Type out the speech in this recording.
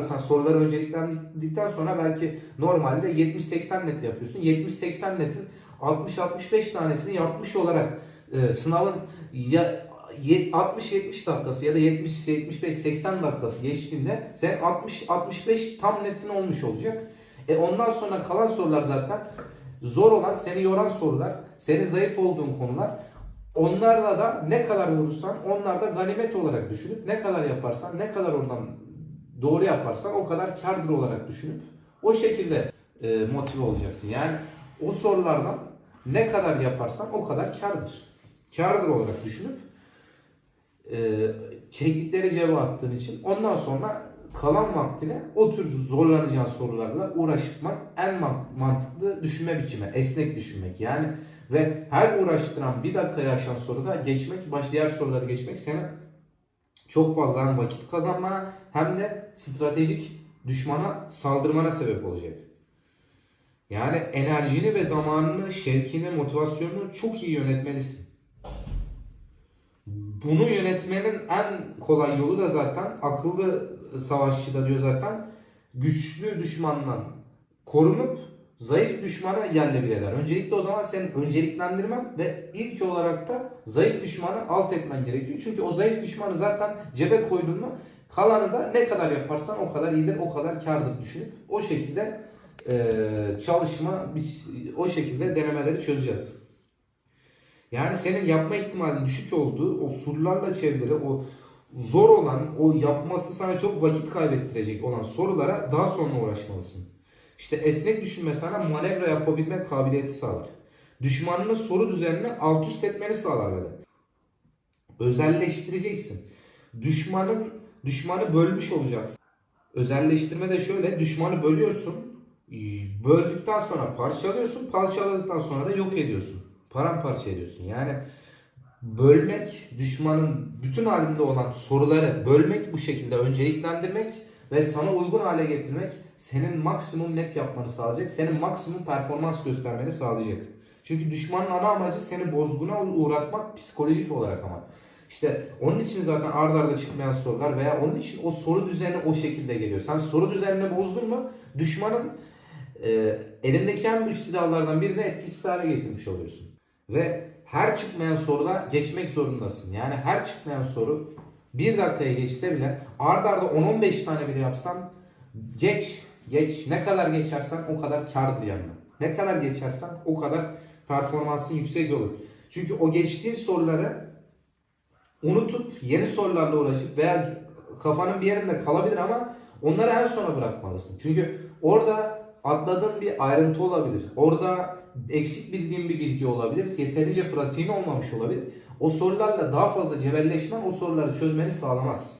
sen soruları önceliklendikten sonra belki normalde 70-80 net yapıyorsun. 70-80 netin 60-65 tanesini yapmış olarak e, sınavın ya 60-70 dakikası ya da 70-75-80 dakikası geçtiğinde sen 60-65 tam netin olmuş olacak. E ondan sonra kalan sorular zaten zor olan, seni yoran sorular, senin zayıf olduğun konular. Onlarla da ne kadar vurursan onlar da ganimet olarak düşünüp ne kadar yaparsan ne kadar oradan doğru yaparsan o kadar kardır olarak düşünüp o şekilde e, motive olacaksın. Yani o sorulardan ne kadar yaparsan o kadar kardır. Kardır olarak düşünüp e, kekliklere cevap attığın için ondan sonra kalan vaktine o tür zorlanacağın sorularla uğraşmak en man- mantıklı düşünme biçimi. Esnek düşünmek yani ve her uğraştıran bir dakikaya aşan soruda geçmek, baş diğer soruları geçmek seni çok fazla hem vakit kazanmana hem de stratejik düşmana saldırmana sebep olacak. Yani enerjini ve zamanını, şevkini, motivasyonunu çok iyi yönetmelisin. Bunu yönetmenin en kolay yolu da zaten akıllı savaşçı da diyor zaten güçlü düşmandan korunup zayıf düşmana yerle bir. Öncelikle o zaman senin önceliklendirmen ve ilk olarak da zayıf düşmanı alt etmen gerekiyor. Çünkü o zayıf düşmanı zaten cebe koyduğunda kalanı da ne kadar yaparsan o kadar iyidir, o kadar kardır düşünüp o şekilde eee, çalışma, o şekilde denemeleri çözeceğiz. Yani senin yapma ihtimalin düşük olduğu o surlarla çevrili o zor olan o yapması sana çok vakit kaybettirecek olan sorulara daha sonra uğraşmalısın. İşte esnek düşünme sana manevra yapabilme kabiliyeti sağlar. Düşmanının soru düzenini alt üst etmeni sağlar böyle. Özelleştireceksin. Düşmanın düşmanı bölmüş olacaksın. Özelleştirme de şöyle düşmanı bölüyorsun. Böldükten sonra parçalıyorsun. Parçaladıktan sonra da yok ediyorsun. Paramparça ediyorsun. Yani bölmek, düşmanın bütün halinde olan soruları bölmek bu şekilde önceliklendirmek ve sana uygun hale getirmek senin maksimum net yapmanı sağlayacak. Senin maksimum performans göstermeni sağlayacak. Çünkü düşmanın ana amacı seni bozguna uğratmak psikolojik olarak ama. İşte onun için zaten ard arda çıkmayan sorular veya onun için o soru düzeni o şekilde geliyor. Sen soru düzenini bozdun mu düşmanın e, elindeki en büyük silahlardan birini etkisiz hale getirmiş oluyorsun. Ve her çıkmayan soruda geçmek zorundasın. Yani her çıkmayan soru bir dakikaya geçse bile ard arda 10-15 tane bile yapsan geç, geç. Ne kadar geçersen o kadar kardır yani. Ne kadar geçersen o kadar performansın yüksek olur. Çünkü o geçtiğin soruları unutup yeni sorularla uğraşıp veya kafanın bir yerinde kalabilir ama onları en sona bırakmalısın. Çünkü orada atladığın bir ayrıntı olabilir. Orada eksik bildiğin bir bilgi olabilir. Yeterince pratiğin olmamış olabilir. O sorularla daha fazla cebelleşmen o soruları çözmeni sağlamaz.